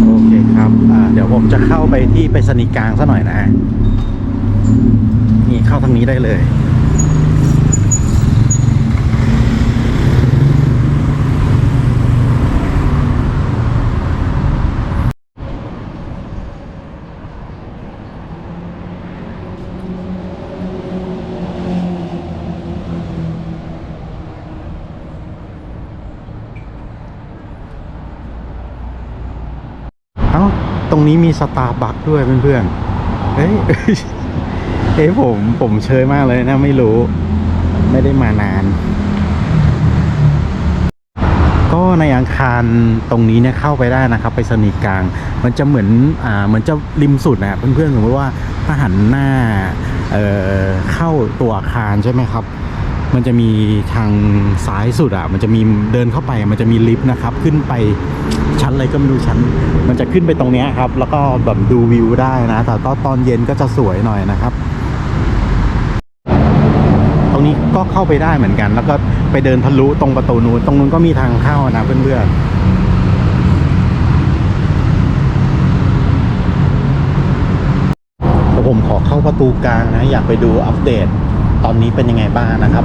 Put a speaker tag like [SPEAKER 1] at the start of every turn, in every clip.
[SPEAKER 1] โอเคครับเดี๋ยวผมจะเข้าไปที่ไปสนิกลางซะหน่อยนะ นี่เข้าทางนี้ได้เลย เอ้า ตรงนี้มีสตาร์บัคด้วยเพื่อนๆเฮ้ยเอ้ยผมผมเชยมากเลยนะไม่รู้ ไม่ได้มานาน ก็ในอาคารตรงนี้เนี่ยเข้าไปได้นะครับ ไปสนีย์กลาง มันจะเหมือนอ่าเหมือนจะริมสุดนะเพื่อนๆสมมติว่าถ้าหันหน้าเอ่อเข้าตัวอาคารใช่ไหมครับมันจะมีทางซ้ายสุดอะ มันจะมีเดินเข้าไป มันจะมีลิฟต์นะครับ ขึ้นไป ชั้นอะไรก็ไม่รู้ชั้น มันจะขึ้นไปตรงนี้ครับ แล้วก็แบบดูวิวได้นะ แต่ตอนตอนเย็นก็จะสวยหน่อยนะครับ ตรงนี้ก็เข้าไปได้เหมือนกัน แล้วก็ไปเดินทะลุตรงประตูนู้น ตรงนู้นก็มีทางเข้านะเพื่อนๆผมขอเข้าประตูกลางนะ อยากไปดูอัปเดต ตอนนี้เป็นยังไงบ้างนะครับ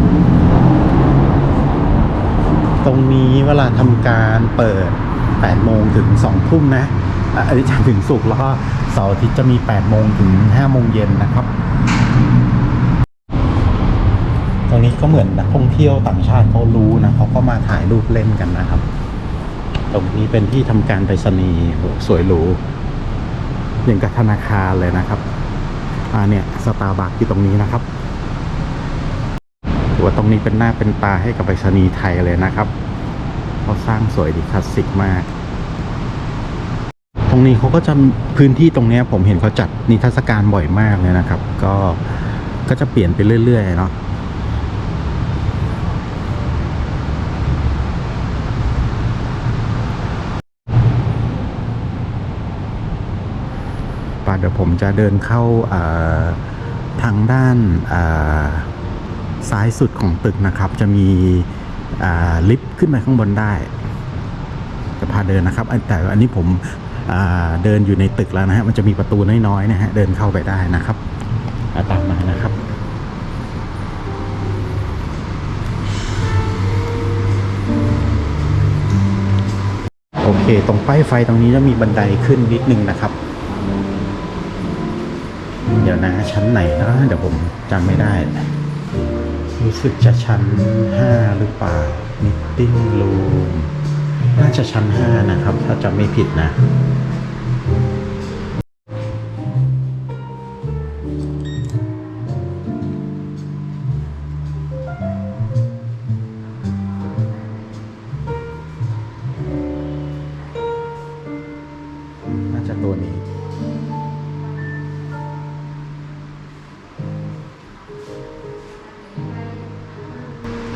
[SPEAKER 1] ตรงนี้เวลาทำการเปิด 8โมงถึง2ทุ่มนะอันนี้จันทร์ถึงศุกแล้วก็เสาร์อาทิตย์จะมี8โมงถึง5โมงเย็นนะครับ ตรงนี้ก็เหมือนนักท่องเที่ยวต่างชาติเขารู้นะเขาก็มาถ่ายรูปเล่นกันนะครับ ตรงนี้เป็นที่ทำการไปรษณีย์โหสวยหรูอย่างกับธนาคารเลยนะครับอ่าเนี่ยสตาร์บัคอยู่ตรงนี้นะครับว่าตรงนี้เป็นหน้าเป็นตาให้กับไปรษณีย์ไทยเลยนะครับ เขาสร้างสวยดีคลาสสิกมาก ตรงนี้เขาก็จะพื้นที่ตรงนี้ผมเห็นเขาจัดนิทรรศการบ่อยมากเลยนะครับ ก็ก็จะเปลี่ยนไปเรื่อยๆเนาะป่ะเดี๋ยวผมจะเดินเข้าทางด้านซ้ายสุดของตึกนะครับ จะมี ลิฟต์ขึ้นไปข้างบนได้ จะพาเดินนะครับ แต่อันนี้ผมเดินอยู่ในตึกแล้วนะฮะ มันจะมีประตูน้อยๆนะฮะ เดินเข้าไปได้นะครับาตามมานะครับโอเค ตรงป้ายไฟตรงนี้จะมีบันไดขึ้นนิดนึงนะครับ เดี๋ยวนะชั้นไหนนะเดี๋ยวผมจำไม่ได้ รู้สึกจะชั้นห้าหรือเปล่า มิตติ้งรูมน่าจะชั้นห้านะครับ ถ้าจำไม่ผิดนะ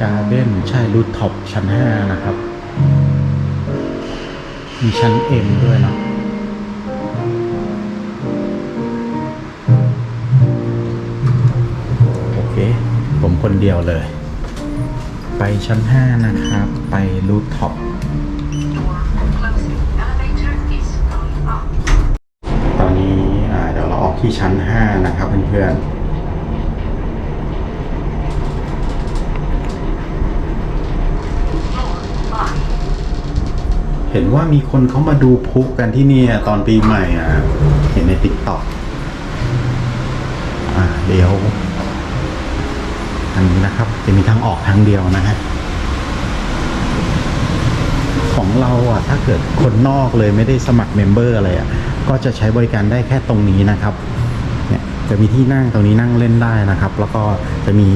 [SPEAKER 1] การเด้นใช่รูทท็อปชั้น 5 นะครับ มีชั้น M ด้วยเนาะโอเค ผมคนเดียวเลย ไปชั้น 5 นะครับ ไปรูทท็อปตอนนี้เดี๋ยวเราออกที่ชั้น 5 นะครับเพื่อนๆ เห็นว่ามีคนเขามาดูพลุกันที่นี่ตอนปีใหม่อะ เห็นในติ๊กต็อกอ่าเดี๋ยวทางนี้นะครับ จะมีทางออกทางเดียวนะฮะของเราอะ ถ้าเกิดคนนอกเลยไม่ได้สมัครเมมเบอร์อะไรอะ ก็จะใช้บริการได้แค่ตรงนี้นะครับ เนี่ยจะมีที่นั่งตรงนี้นั่งเล่นได้นะครับ แล้วก็จะมี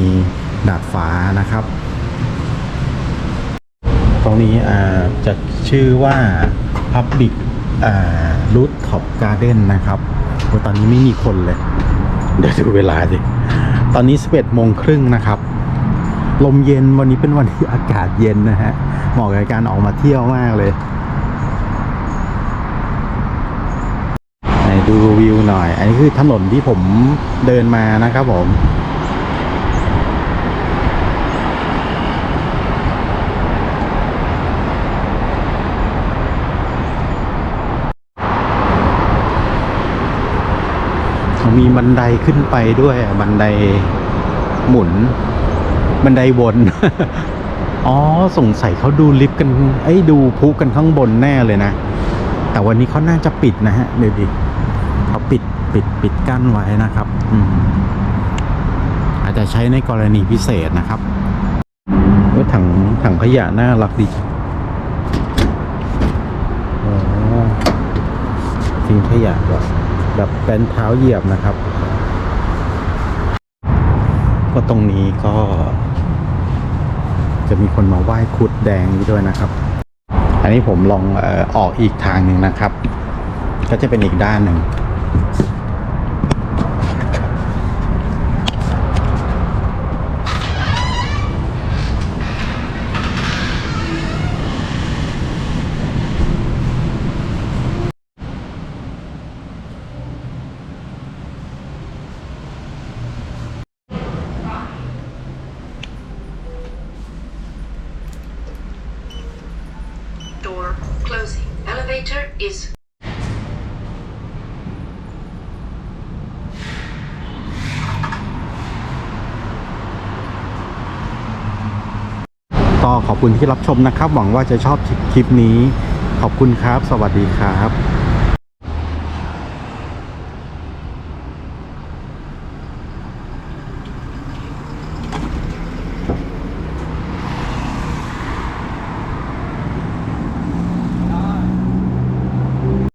[SPEAKER 1] ดาดฟ้านะครับ ตรงนี้จะชื่อว่า Public Rooftop Garden นะครับโอ้ตอนนี้ไม่มีคนเลย เดี๋ยวดูเวลาสิ ตอนนี้ 11โมงครึ่งนะครับ ลมเย็นวันนี้เป็นวันที่อากาศเย็นนะฮะ เหมาะกับการออกมาเที่ยวมากเลยดูวิวหน่อย อันนี้คือถนนที่ผมเดินมานะครับผม มีบัน ไดขึ้นไปด้วยบันไดหมุน บันไดวนอ๋อสงสัยเขาดูลิฟต์กันไอ้ดูพุกันข้างบนแน่เลยนะ แต่วันนี้เขาน่าจะปิดนะฮะเดี๋ยวดิเขาปิดปิดปิดกั้นไว้นะครับอืมอาจจะใช้ในกรณีพิเศษนะครับเออถังถังขยะน่ารักดีโอ้ทิ้งขยะแบบแบบเป็นเท้าเหยียบนะครับ ก็ตรงนี้ก็ จะมีคนมาไหว้ครุดแดงด้วยนะครับ อันนี้ผมลองออกอีกทางหนึ่งนะครับ ก็จะเป็นอีกด้านหนึ่ง
[SPEAKER 2] Elevator is ็
[SPEAKER 1] ขอบคุณที่รับชมนะครับ หวังว่าจะชอบคลิปนี้ ขอบคุณครับ สวัสดีครับ